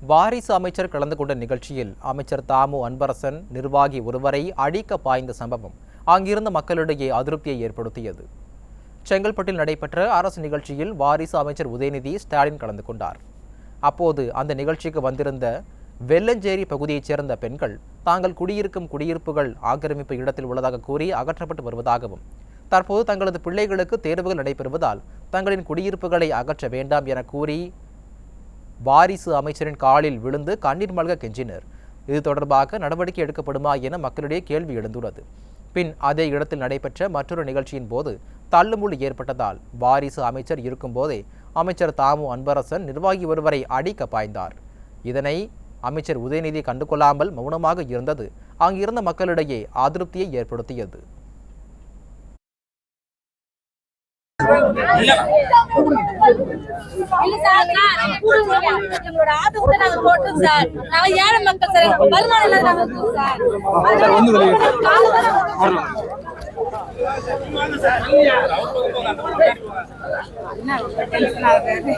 வாரிசு அமைச்சர் கலந்து கொண்ட நிகழ்ச்சியில் அமைச்சர் தாமு அன்பரசன் நிர்வாகி ஒருவரை அடிக்க பாய்ந்த சம்பவம் அங்கிருந்த மக்களிடையே அதிருப்தியை ஏற்படுத்தியது. செங்கல்பட்டில் நடைபெற்ற அரசு நிகழ்ச்சியில் வாரிசு அமைச்சர் உதயநிதி ஸ்டாலின் கலந்து கொண்டார். அப்போது அந்த நிகழ்ச்சிக்கு வந்திருந்த வெள்ளஞ்சேரி பகுதியைச் சேர்ந்த பெண்கள் தாங்கள் குடியிருக்கும் குடியிருப்புகள் ஆக்கிரமிப்பு இடத்தில் உள்ளதாக கூறி அகற்றப்பட்டு வருவதாகவும் தற்போது தங்களது பிள்ளைகளுக்கு தேர்வுகள் நடைபெறுவதால் தங்களின் குடியிருப்புகளை அகற்ற வேண்டாம் என கூறி வாரிசு அமைச்சரின் காலில் விழுந்து கண்ணீர் மல்க கெஞ்சினர். இது தொடர்பாக நடவடிக்கை எடுக்கப்படுமா என மக்களிடையே கேள்வி எழுந்துள்ளது. பின் அதே இடத்தில் நடைபெற்ற மற்றொரு நிகழ்ச்சியின் போது தள்ளுமுள்ளு ஏற்பட்டதால் வாரிசு அமைச்சர் இருக்கும்போதே அமைச்சர் தாமு அன்பரசன் நிர்வாகி ஒருவரை அடிக்க பாய்ந்தார். இதனை அமைச்சர் உதயநிதி கண்டுகொள்ளாமல் மௌனமாக இருந்தது அங்கிருந்த மக்களிடையே அதிருப்தியை ஏற்படுத்தியது. எங்களோட ஆட்டோத்தை நாங்க போட்டோம் சார். நாங்க ஏழை மக்கள் சார். வருமானம் நாங்க இருக்கோம் சார். என்ன டென்ஷன் ஆகுது